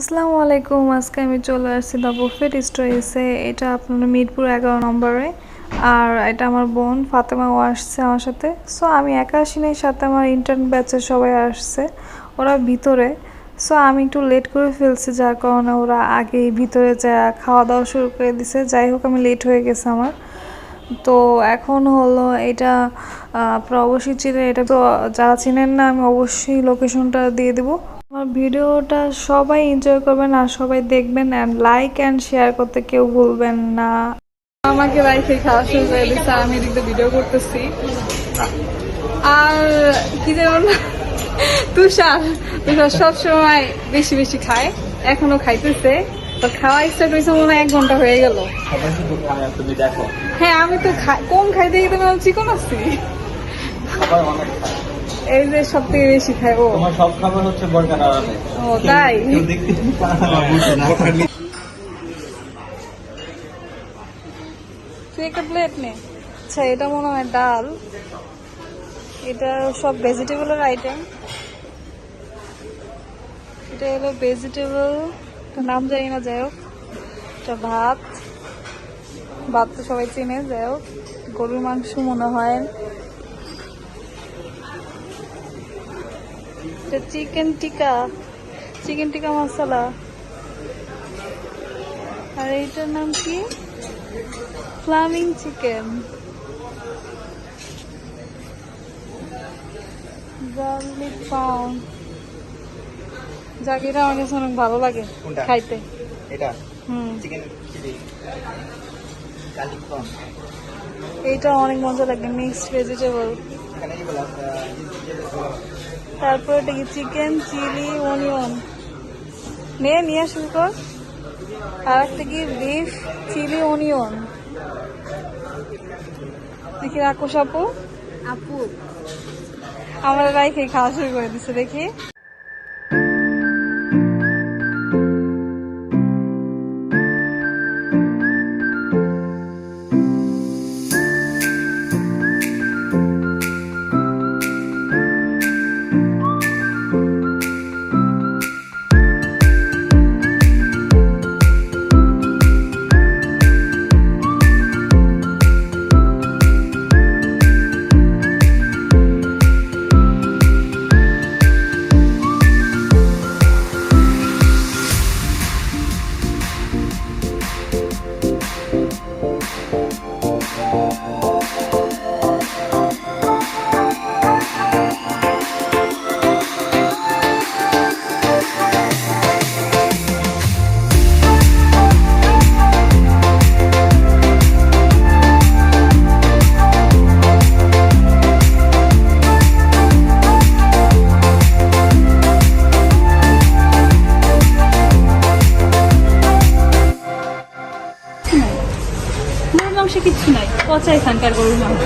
আসসালামু আলাইকুম। আজকে আমি চলে আসছি দ্য বুফেট স্টোরিসে এটা আপনার মিরপুর এগারো নম্বরে। আর এটা আমার বোন ফাতেমাও আসছে আমার সাথে। সো আমি একা আসিনি, সাথে আমার ইন্টার্ন ব্যাচের সবাই আসছে। ওরা ভিতরে। সো আমি একটু লেট করে ফেলছি, যার কারণে ওরা আগেই ভিতরে যা খাওয়া দাওয়া শুরু করে দিছে। যাই হোক, আমি লেট হয়ে গেছে আমার। তো, এখন হলো এটা আপনারা অবশ্যই চিনেন এটা তো যারা চিনেন না, আমি অবশ্যই লোকেশনটা দিয়ে দেবো। আমার ভিডিওটা সবাই এনজয় করবেন আর সবাই দেখবেন অ্যান্ড লাইক অ্যান্ড শেয়ার করতে কেউ ভুলবেন না। আমাকে রাইখে খাওয়া শুরু করে দিচ্ছে আমি এদিকে ভিডিও করতেছি। আর কি যেমন তুষার তুষার সবসময় বেশি বেশি খায়, এখনও খাইতেছে। তো খাওয়া স্টার্ট হয়েছে মনে হয় এক ঘণ্টা হয়ে গেল। হ্যাঁ আমি তো কম খাই দেখি চিকন আছি। এই যে সব থেকে বেশি খায় ও। তোমার সব খাবার হচ্ছে বরকার ও দেখতে। তুই একটা প্লেট নে। আচ্ছা এটা মনে হয় ডাল। এটা সব ভেজিটেবলের আইটেম এটা হলো ভেজিটেবল নাম জানি না যাই হোক। এটা ভাত। ভাত তো সবাই চেনে যাই হোক। গরুর মাংস মনে হয়। এটা চিকেন টিকা চিকেন টিকা মশলা আর এইটার নাম কি? ফ্লামিং চিকেন গার্লিক পাউন্ড জাগিরা আমার কাছে অনেক ভালো লাগে খাইতে। এটা? হুম। চিকেন গার্লিক প্রন এইটা অনেক মজা লাগে মিক্সড ভেজিটেবল এখানে কি বলা তারপর এটা কি চিকেন চিলি অনিয়ন নে নিয়ে শুরু কর আর একটা কি বিফ চিলি অনিয়ন দেখি রাকুশ আপু। আপু। আমরা রাইখে খাওয়া শুরু করে দিচ্ছে দেখি। মাংসে কিচ্ছু নাই, পচা এখানকার গরুর মাংস।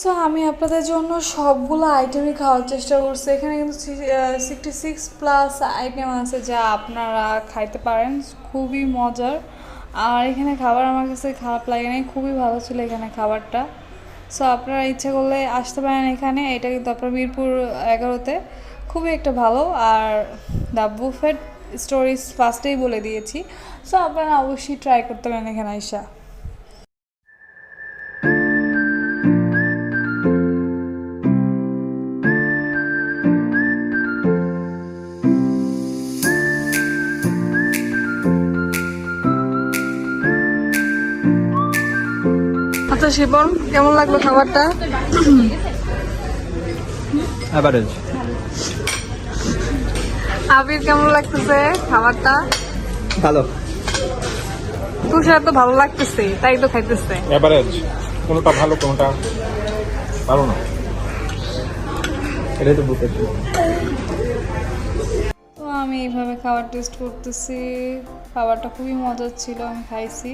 সো আমি আপনাদের জন্য সবগুলো আইটেমই খাওয়ার চেষ্টা করছি। এখানে কিন্তু সিক্সটি সিক্স প্লাস আইটেম আছে যা আপনারা খাইতে পারেন। খুবই মজার। আর এখানে খাবার আমার কাছে খারাপ লাগে নাই, খুবই ভালো ছিল এখানে খাবারটা। সো আপনারা ইচ্ছে করলে আসতে পারেন এখানে। এটা কিন্তু আপনার মিরপুর এগারোতে। খুবই একটা ভালো। আর দ্য বুফেট স্টোরিজ ফার্স্টেই বলে দিয়েছি। সো আপনারা অবশ্যই ট্রাই করতে পারেন এখানে আইসা আচ্ছা শিবন কেমন লাগল খাবারটা? অ্যাভারেজ আবির কেমন লাগতেছে খাবারটা? ভালো। তুষার তো ভালো লাগতেছে তাই তো খাইতেছে। এভারেজ কোনোটা ভালো কোনোটা ভালো না। এটাই তো বুকে তো আমি এইভাবে খাবার টেস্ট করতেছি। খাবারটা খুবই মজার ছিল আমি খাইছি।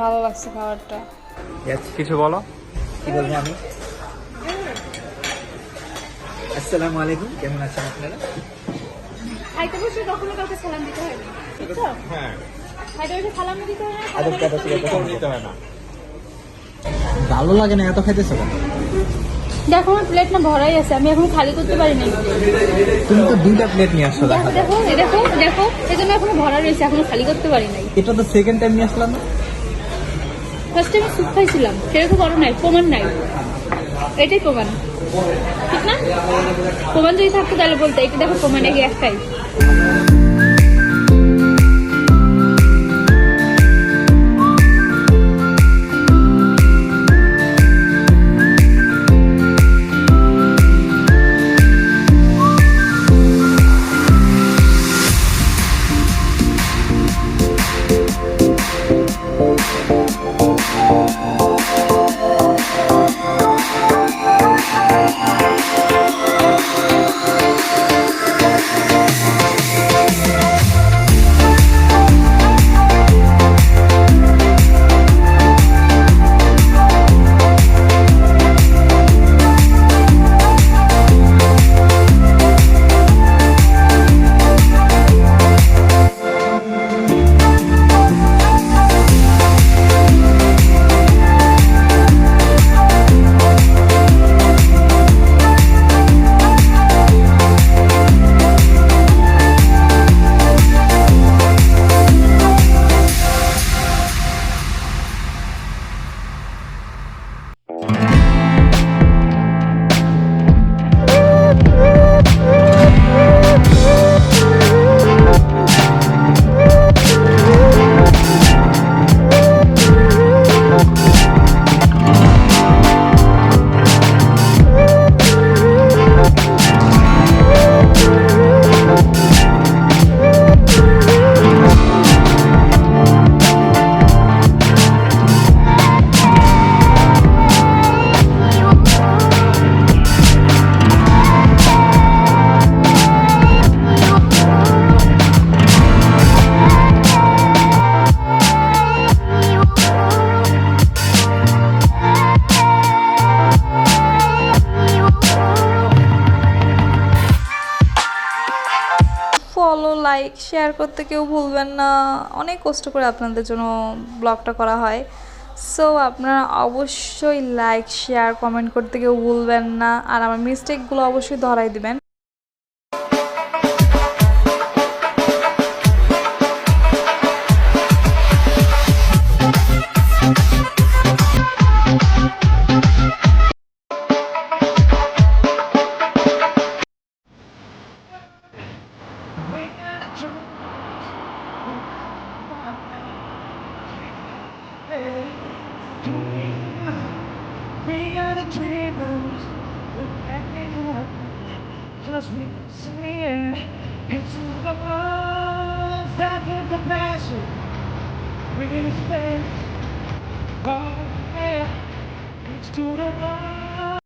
ভালো লাগছে খাবারটা। কিছু বলো কি বলব আমি? আসসালামু আলাইকুম কেমন আছেন আপনারা? খাইতে বসে কখনো কাউকে সালাম দিতে হয় না হ্যাঁ। খাইতে বসে সালাম দিতে হয় না আদব কাদা ছিল হয় না। ভালো লাগে না এত খাইতেছো কেন? দেখো আমার প্লেট না ভরাই আছে আমি এখনও খালি করতে পারি নাই তুমি তো দুইটা প্লেট নিয়ে আসছো দেখো দেখো দেখো দেখো এখনও ভরা রয়েছে এখনও খালি করতে পারি নাই। এটা তো সেকেন্ড টাইম নিয়ে আসলাম না? ফার্স্ট আমি স্যুপ খাইছিলাম সেটা করো নাই, প্রমাণ নাই। এটাই প্রমাণ। ঠিক না? প্রমাণ যদি থাকতো তাহলে বলতে, এটা দেখো প্রমাণ এগে একটাই। লাইক শেয়ার করতে কেউ ভুলবেন না। অনেক কষ্ট করে আপনাদের জন্য ব্লগটা করা হয়। সো আপনারা অবশ্যই লাইক শেয়ার কমেন্ট করতে কেউ ভুলবেন না। আর আমার মিস্টেকগুলো অবশ্যই ধরাই দিবেন। we be it. It's the ones that give the passion. we Respect. Oh, yeah. It's to the ones.